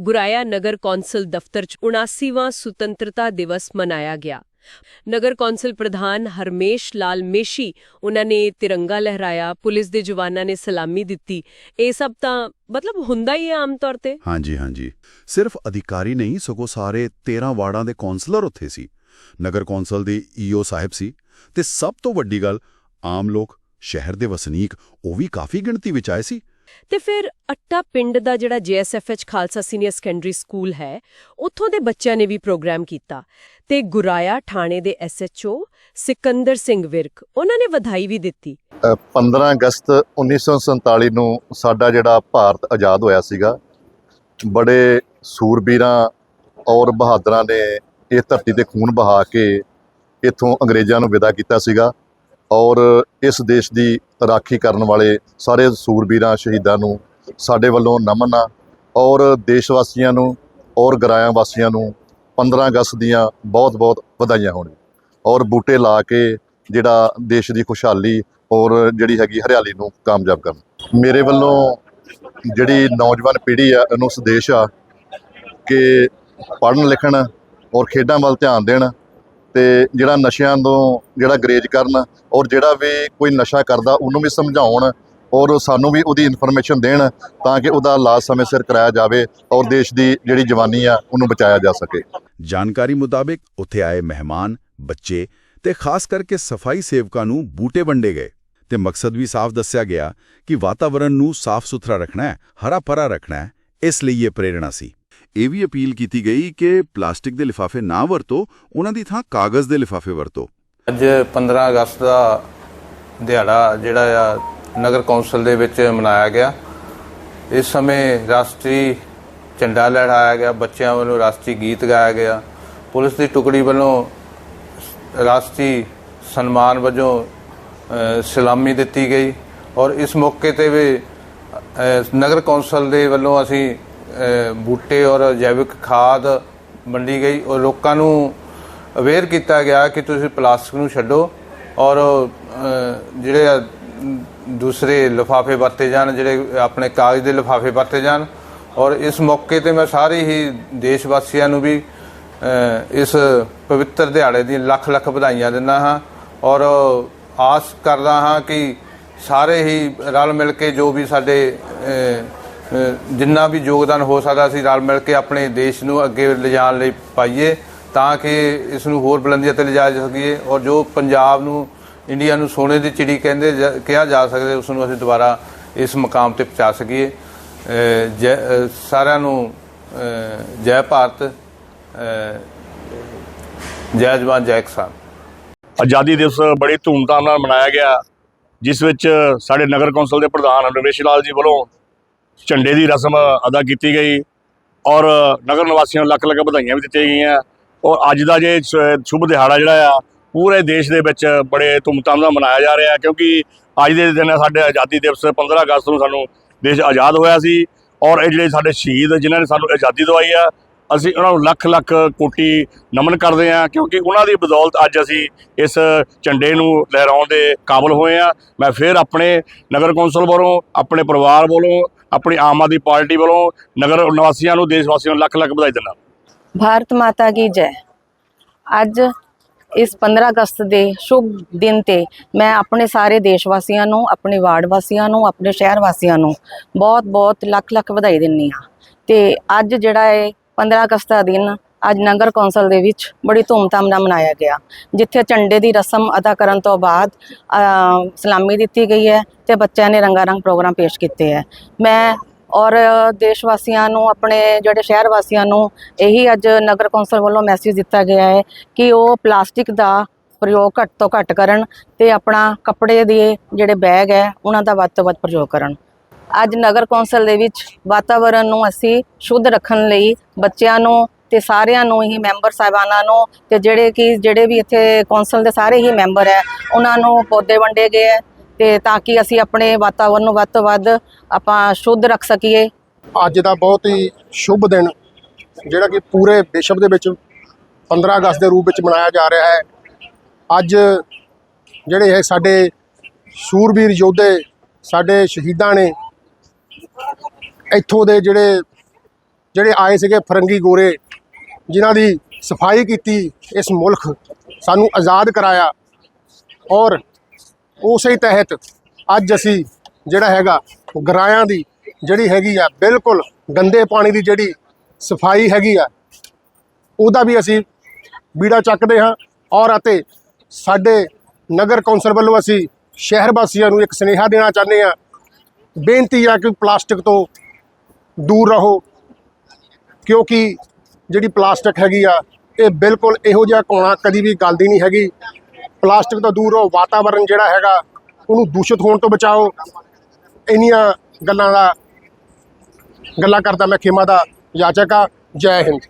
ਗੁਰਾਇਆ ਨਗਰ council ਦਫ਼ਤਰ 'ਚ 79ਵਾਂ ਸੁਤੰਤਰਤਾ ਦਿਵਸ ਮਨਾਇਆ ਗਿਆ। ਨਗਰ ਕੌਂਸਲ ਪ੍ਰਧਾਨ ਹਰਮੇਸ਼ ਲਾਲ ਮੇਸ਼ੀ ਉਹਨਾਂ ਨੇ ਤਿਰੰਗਾ ਲਹਿਰਾਇਆ, ਪੁਲਿਸ ਦੇ ਜਵਾਨਾਂ ਨੇ ਸਲਾਮੀ ਦਿੱਤੀ। ਇਹ ਸਭ ਤਾਂ ਮਤਲਬ ਹੁੰਦਾ ਹੀ ਹੈ ਆਮ ਤੌਰ ਤੇ। ਹਾਂਜੀ ਹਾਂਜੀ। ਸਿਰਫ ਅਧਿਕਾਰੀ ਨਹੀਂ, ਸਗੋਂ ਸਾਰੇ 13 ਵਾਰਡਾਂ ਦੇ ਕੌਂਸਲਰ ਉੱਥੇ ਸੀ। ਨਗਰ ਕੌਂਸਲ ਦੇ ਈਓ ਸਾਹਿਬ ਸੀ। ਤੇ ਸਭ ਤੋਂ ਵੱਡੀ ਗੱਲ, ਆਮ ਲੋਕ, ਸ਼ਹਿਰ ਦੇ ਵਸਨੀਕ, ਉਹ ਵੀ ਕਾਫੀ ਗਿਣਤੀ ਵਿੱਚ ਆਏ ਸੀ। ਤੇ ਫਿਰ ਅੱਟਾ ਪਿੰਡ ਦਾ ਜਿਹੜਾ GSFH Khalsa senior secondary school ਹੈ ਉੱਥੋਂ ਦੇ ਬੱਚਿਆਂ ਨੇ ਵੀ ਪ੍ਰੋਗਰਾਮ ਕੀਤਾ। ਤੇ ਗੁਰਾਇਆ ਥਾਣੇ ਦੇ ਐਸਐਚਓ ਸਿਕੰਦਰ ਸਿੰਘ ਵਿਰਕ ਉਹਨਾਂ ਨੇ ਵਧਾਈ ਵੀ ਦਿੱਤੀ। ਅ, 15 ਅਗਸਤ 1947 ਨੂੰ ਸਾਡਾ ਜਿਹੜਾ ਭਾਰਤ ਆਜ਼ਾਦ ਹੋਇਆ ਸੀਗਾ ਬੜੇ ਸੂਰਬੀਰਾਂ ਔਰ ਬਹਾਦਰਾਂ ਨੇ ਇਹ ਧਰਤੀ ਤੇ ਖੂਨ ਬਹਾ ਕੇ ਇੱਥੋਂ ਅੰਗਰੇਜ਼ਾਂ ਨੂੰ ਵਿਦਾ ਕੀਤਾ ਸੀਗਾ ਔਰ ਇਸ ਦੇਸ਼ ਦੀ ਰਾਖੀ ਕਰਨ ਵਾਲੇ ਸਾਰੇ ਸੂਰਬੀਰਾਂ, ਸ਼ਹੀਦਾਂ ਨੂੰ ਸਾਡੇ ਵੱਲੋਂ ਨਮਨ ਆ ਔਰ ਦੇਸ਼ ਵਾਸੀਆਂ ਨੂੰ ਔਰ ਗਰਾਇਆ ਵਾਸੀਆਂ ਨੂੰ 15 ਅਗਸਤ ਦੀਆਂ ਬਹੁਤ-ਬਹੁਤ ਵਧਾਈਆਂ ਹੋਣ ਔਰ ਬੂਟੇ ਲਾ ਕੇ ਜਿਹੜਾ ਦੇਸ਼ ਦੀ ਖੁਸ਼ਹਾਲੀ ਔਰ ਜਿਹੜੀ ਹੈਗੀ ਹਰਿਆਲੀ ਨੂੰ ਕਾਮਯਾਬ ਕਰਨ। ਮੇਰੇ ਵੱਲੋਂ ਜਿਹੜੀ ਨੌਜਵਾਨ ਪੀੜ੍ਹੀ ਆ, ਇਹਨੂੰ ਸੰਦੇਸ਼ ਆ ਕਿ ਪੜ੍ਹਨ ਲਿਖਣ ਔਰ ਖੇਡਾਂ ਵੱਲ ਧਿਆਨ ਦੇਣ ਤੇ ਜਿਹੜਾ ਨਸ਼ਿਆਂ ਤੋਂ ਜਿਹੜਾ ਗਰੇਜ ਕਰਨ ਔਰ ਜਿਹੜਾ ਵੀ ਕੋਈ ਨਸ਼ਾ ਕਰਦਾ ਉਹਨੂੰ ਵੀ ਸਮਝਾਉਣ ਔਰ ਸਾਨੂੰ ਵੀ ਉਹਦੀ ਇਨਫੋਰਮੇਸ਼ਨ ਦੇਣ ਤਾਂ ਕਿ ਉਹਦਾ ਇਲਾਜ ਸਮੇਂ ਸਿਰ ਕਰਾਇਆ ਜਾਵੇ ਔਰ ਦੇਸ਼ ਦੀ ਜਿਹੜੀ ਜਵਾਨੀ ਆ ਉਹਨੂੰ ਬਚਾਇਆ ਜਾ ਸਕੇ। ਜਾਣਕਾਰੀ ਮੁਤਾਬਿਕ ਉੱਥੇ ਆਏ ਮਹਿਮਾਨ, ਬੱਚੇ ਤੇ ਖਾਸ ਕਰਕੇ ਸਫ਼ਾਈ ਸੇਵਕਾਂ ਨੂੰ ਬੂਟੇ ਵੰਡੇ ਗਏ ਤੇ ਮਕਸਦ ਵੀ ਸਾਫ਼ ਦੱਸਿਆ ਗਿਆ ਕਿ ਵਾਤਾਵਰਣ ਨੂੰ ਸਾਫ਼ ਸੁਥਰਾ ਰੱਖਣਾ ਹੈ ਹਰਾ ਭਰਾ ਰੱਖਣਾ ਹੈ, ਇਸ ਲਈ ਇਹ ਪ੍ਰੇਰਣਾ ਸੀ। ਇਹ ਵੀ ਅਪੀਲ ਕੀਤੀ ਗਈ ਕਿ ਪਲਾਸਟਿਕ ਦੇ ਲਿਫਾਫੇ ਨਾ ਵਰਤੋ, ਉਹਨਾਂ ਦੀ ਥਾਂ ਕਾਗਜ਼ ਦੇ ਲਿਫਾਫੇ ਵਰਤੋ। ਅੱਜ 15 ਅਗਸਤ ਦਾ ਦਿਹਾੜਾ ਜਿਹੜਾ ਆ, ਨਗਰ ਕੌਂਸਲ ਦੇ ਵਿੱਚ ਮਨਾਇਆ ਗਿਆ। ਇਸ ਸਮੇਂ ਰਾਸ਼ਟਰੀ ਝੰਡਾ ਲਹਿਰਾਇਆ ਗਿਆ, ਬੱਚਿਆਂ ਵੱਲੋਂ ਰਾਸ਼ਟਰੀ ਗੀਤ ਗਾਇਆ ਗਿਆ। ਪੁਲਿਸ ਦੀ ਟੁਕੜੀ ਵੱਲੋਂ ਰਾਸ਼ਟਰੀ ਸਨਮਾਨ ਵਜੋਂ ਸਲਾਮੀ ਦਿੱਤੀ ਗਈ। ਔਰ ਇਸ ਮੌਕੇ ਤੇ ਵੀ ਨਗਰ ਕੌਂਸਲ ਦੇ ਵੱਲੋਂ ਅਸੀਂ ਬੂਟੇ ਔਰ ਜੈਵਿਕ ਖਾਦ ਵੰਡੀ ਗਈ ਔਰ ਲੋਕਾਂ ਨੂੰ ਅਵੇਅਰ ਕੀਤਾ ਗਿਆ ਕਿ ਤੁਸੀਂ ਪਲਾਸਟਿਕ ਨੂੰ ਛੱਡੋ ਔਰ ਜਿਹੜੇ ਦੂਸਰੇ ਲਿਫਾਫੇ ਵਰਤੇ ਜਾਣ, ਜਿਹੜੇ ਆਪਣੇ ਕਾਗਜ਼ ਦੇ ਲਿਫਾਫੇ ਵਰਤੇ ਜਾਣ ਔਰ ਇਸ ਮੌਕੇ ਤੇ ਮੈਂ ਸਾਰੇ ਹੀ ਦੇਸ਼ ਵਾਸੀਆਂ ਨੂੰ ਵੀ ਇਸ ਪਵਿੱਤਰ ਦਿਹਾੜੇ ਦੀ ਲੱਖ ਲੱਖ ਵਧਾਈਆਂ ਦਿੰਦਾ ਹਾਂ ਔਰ ਆਸ ਕਰਦਾ ਹਾਂ ਕਿ ਸਾਰੇ ਹੀ ਰਲ ਮਿਲ ਕੇ ਜੋ ਵੀ ਸਾਡੇ ਜਿੰਨਾ ਵੀ ਯੋਗਦਾਨ ਹੋ ਸਕਦਾ ਅਸੀਂ ਰਲ ਮਿਲ ਕੇ ਆਪਣੇ ਦੇਸ਼ ਨੂੰ ਅੱਗੇ ਲਿਜਾਣ ਲਈ ਪਾਈਏ, ਤਾਂ ਕਿ ਇਸ ਨੂੰ ਹੋਰ ਬੁਲੰਦੀਆਂ ਤੇ ਲਿਜਾ ਸਕੀਏ ਔਰ ਜੋ ਪੰਜਾਬ ਨੂੰ, ਇੰਡੀਆ ਨੂੰ ਸੋਨੇ ਦੀ ਚਿੜੀ ਕਹਿੰਦੇ ਕਿਹਾ ਜਾ ਸਕਦਾ, ਉਸ ਨੂੰ ਅਸੀਂ ਦੁਬਾਰਾ ਇਸ ਮਕਾਮ ਤੇ ਪਹੁੰਚਾ ਸਕੀਏ। ਜੈ ਸਾਰਿਆਂ ਨੂੰ ਜੈ ਭਾਰਤ ਜੈ ਜਵਾਨ, ਜੈ ਕਿਸਾਨ। ਆਜ਼ਾਦੀ ਦਿਵਸ ਬੜੀ ਧੂਮਧਾਮ ਨਾਲ ਮਨਾਇਆ ਗਿਆ, ਜਿਸ ਵਿੱਚ ਸਾਡੇ ਨਗਰ ਕੌਂਸਲ ਦੇ ਪ੍ਰਧਾਨ ਰਮੇਸ਼ ਲਾਲ ਜੀ ਵੱਲੋਂ ਝੰਡੇ ਦੀ ਰਸਮ ਅਦਾ ਕੀਤੀ ਗਈ ਔਰ ਨਗਰ ਨਿਵਾਸੀਆਂ ਨੂੰ ਲੱਖ ਲੱਖ ਵਧਾਈਆਂ ਵੀ ਦਿੱਤੀਆਂ ਗਈਆਂ। ਔਰ ਅੱਜ ਦਾ ਜੇ ਸ਼- ਸ਼ੁਭ ਦਿਹਾੜਾ ਜਿਹੜਾ ਆ, ਪੂਰੇ ਦੇਸ਼ ਦੇ ਵਿੱਚ ਬੜੇ ਧੂਮਧਾਮ ਨਾਲ ਮਨਾਇਆ ਜਾ ਰਿਹਾ ਕਿਉਂਕਿ ਅੱਜ ਦੇ ਦਿਨ ਸਾਡੇ ਆਜ਼ਾਦੀ ਦਿਵਸ 15 ਅਗਸਤ ਨੂੰ ਸਾਨੂੰ ਦੇਸ਼ ਆਜ਼ਾਦ ਹੋਇਆ ਸੀ ਔਰ ਇਹ ਜਿਹੜੇ ਸਾਡੇ ਸ਼ਹੀਦ ਜਿਨ੍ਹਾਂ ਨੇ ਸਾਨੂੰ ਆਜ਼ਾਦੀ ਦਵਾਈ ਆ, ਅਸੀਂ ਉਹਨਾਂ ਨੂੰ ਲੱਖ ਲੱਖ ਕੋਟੀ ਨਮਨ ਕਰਦੇ ਹਾਂ ਕਿਉਂਕਿ ਉਹਨਾਂ ਦੀ ਬਦੌਲਤ ਅੱਜ ਅਸੀਂ ਇਸ ਝੰਡੇ ਨੂੰ ਲਹਿਰਾਉਣ ਦੇ ਕਾਬਲ ਹੋਏ ਆ ਮੈਂ ਫਿਰ ਆਪਣੇ ਨਗਰ ਕੌਂਸਲ ਵੱਲੋਂ, ਆਪਣੇ ਪਰਿਵਾਰ ਵੱਲੋਂ ਆਪਣੀ ਆਮ ਆਦਮੀ ਪਾਰਟੀ ਵੱਲੋਂ ਨਗਰ ਨਿਵਾਸੀਆਂ ਨੂੰ, ਦੇਸ਼ ਵਾਸੀਆਂ ਨੂੰ ਲੱਖ ਲੱਖ ਵਧਾਈ ਦਿੰਦਾ। ਭਾਰਤ ਮਾਤਾ ਕੀ ਜੈ। ਅੱਜ ਇਸ 15 ਅਗਸਤ ਦੇ ਸ਼ੁਭ ਦਿਨ ਤੇ ਮੈਂ ਆਪਣੇ ਸਾਰੇ ਦੇਸ਼ ਵਾਸੀਆਂ ਨੂੰ, ਆਪਣੇ ਵਾਰਡ ਵਾਸੀਆਂ ਨੂੰ, ਆਪਣੇ ਸ਼ਹਿਰ ਵਾਸੀਆਂ ਨੂੰ ਬਹੁਤ-ਬਹੁਤ ਲੱਖ-ਲੱਖ ਵਧਾਈ ਦਿੰਨੀ ਹਾਂ। ਤੇ ਅੱਜ ਜਿਹੜਾ ਹੈ 15 ਅਗਸਤ ਦਾ ਦਿਨ ਅੱਜ ਨਗਰ ਕੌਂਸਲ ਦੇ ਵਿੱਚ ਬੜੀ ਧੂਮਧਾਮ ਨਾਲ ਮਨਾਇਆ ਗਿਆ, ਜਿੱਥੇ ਝੰਡੇ ਦੀ ਰਸਮ ਅਦਾ ਕਰਨ ਤੋਂ ਬਾਅਦ ਸਲਾਮੀ ਦਿੱਤੀ ਗਈ ਹੈ ਤੇ ਬੱਚਿਆਂ ਨੇ ਰੰਗਾ ਰੰਗ ਪ੍ਰੋਗਰਾਮ ਪੇਸ਼ ਕੀਤੇ ਹੈ। ਮੈਂ ਔਰ ਦੇਸ਼ ਵਾਸੀਆਂ ਨੂੰ, ਆਪਣੇ ਜਿਹੜੇ ਸ਼ਹਿਰ ਵਾਸੀਆਂ ਨੂੰ ਇਹੀ ਅੱਜ ਨਗਰ ਕੌਂਸਲ ਵੱਲੋਂ ਮੈਸੇਜ ਦਿੱਤਾ ਗਿਆ ਹੈ ਕਿ ਉਹ ਪਲਾਸਟਿਕ ਦਾ ਪ੍ਰਯੋਗ ਘੱਟ ਤੋਂ ਘੱਟ ਕਰਨ ਤੇ ਆਪਣਾ ਕੱਪੜੇ ਦੇ ਜਿਹੜੇ ਬੈਗ ਹੈ, ਉਹਨਾਂ ਦਾ ਵੱਧ ਤੋਂ ਵੱਧ ਪ੍ਰਯੋਗ ਕਰਨ। ਅੱਜ ਨਗਰ ਕੌਂਸਲ ਦੇ ਵਿੱਚ ਵਾਤਾਵਰਣ ਨੂੰ ਅਸੀਂ ਸ਼ੁੱਧ ਰੱਖਣ ਲਈ ਬੱਚਿਆਂ ਨੂੰ ਤੇ ਸਾਰਿਆਂ ਨੂੰ ਹੀ ਮੈਂਬਰ ਸਾਹਿਬਾਨਾਂ ਨੂੰ ਤੇ ਜਿਹੜੇ ਕਿ ਜਿਹੜੇ ਵੀ ਇੱਥੇ ਕੌਂਸਲ ਦੇ ਸਾਰੇ ਹੀ ਮੈਂਬਰ ਹੈ, ਉਹਨਾਂ ਨੂੰ ਪੌਦੇ ਵੰਡੇ ਗਏ ਹੈ ਤੇ ਤਾਂ ਕਿ ਅਸੀਂ ਆਪਣੇ ਵਾਤਾਵਰਨ ਨੂੰ ਵੱਧ ਤੋਂ ਵੱਧ ਆਪਾਂ ਸ਼ੁੱਧ ਰੱਖ ਸਕੀਏ। ਅੱਜ ਦਾ ਬਹੁਤ ਹੀ ਸ਼ੁਭ ਦਿਨ, ਜਿਹੜਾ ਕਿ ਪੂਰੇ ਵਿਸ਼ਵ ਦੇ ਵਿੱਚ 15 ਅਗਸਤ ਦੇ ਰੂਪ ਵਿੱਚ ਮਨਾਇਆ ਜਾ ਰਿਹਾ ਹੈ। ਅੱਜ ਜਿਹੜੇ ਇਹ ਸਾਡੇ ਸੂਰਬੀਰ ਯੋਧੇ, ਸਾਡੇ ਸ਼ਹੀਦਾਂ ਨੇ ਇੱਥੋਂ ਦੇ ਜਿਹੜੇ ਜਿਹੜੇ ਆਏ ਸੀਗੇ ਫਰੰਗੀ ਗੋਰੇ ਜਿਨ੍ਹਾਂ ਦੀ ਸਫ਼ਾਈ ਕੀਤੀ ਇਸ ਮੁਲਕ, ਸਾਨੂੰ ਆਜ਼ਾਦ ਕਰਾਇਆ। ਔਰ ਉਸੇ ਤਹਿਤ ਅੱਜ ਅਸੀਂ ਜਿਹੜਾ ਹੈਗਾ ਗਰਾਇਆਂ ਦੀ ਜਿਹੜੀ ਹੈਗੀ ਆ, ਬਿਲਕੁਲ ਗੰਦੇ ਪਾਣੀ ਦੀ ਜਿਹੜੀ ਸਫ਼ਾਈ ਹੈਗੀ ਆ, ਉਹਦਾ ਵੀ ਅਸੀਂ ਬੀੜਾ ਚੱਕਦੇ ਹਾਂ। ਔਰ ਅਤੇ ਸਾਡੇ ਨਗਰ ਕੌਂਸਲ ਵੱਲੋਂ ਅਸੀਂ ਸ਼ਹਿਰ ਵਾਸੀਆਂ ਨੂੰ ਇੱਕ ਸੁਨੇਹਾ ਦੇਣਾ ਚਾਹੁੰਦੇ ਹਾਂ। ਬੇਨਤੀ ਆ ਕਿ ਪਲਾਸਟਿਕ ਤੋਂ ਦੂਰ ਰਹੋ, ਕਿਉਂਕਿ ਜਿਹੜੀ ਪਲਾਸਟਿਕ ਹੈਗੀ ਆ, ਇਹ ਬਿਲਕੁਲ ਇਹੋ ਜਿਹਾ ਕੋਣਾ ਕਦੀ ਵੀ ਗਲਦੀ ਨਹੀਂ ਹੈਗੀ। ਪਲਾਸਟਿਕ ਤੋਂ ਦੂਰ ਰਹੋ ਵਾਤਾਵਰਣ ਜਿਹੜਾ ਹੈਗਾ, ਉਹਨੂੰ ਦੂਸ਼ਿਤ ਹੋਣ ਤੋਂ ਬਚਾਓ। ਇੰਨੀਆਂ ਗੱਲਾਂ ਦਾ, ਗੱਲਾਂ ਕਰਦਾ ਮੈਂ ਖੇਮਾ ਦਾ, ਯਾਚਕ ਆ, ਜੈ ਹਿੰਦ।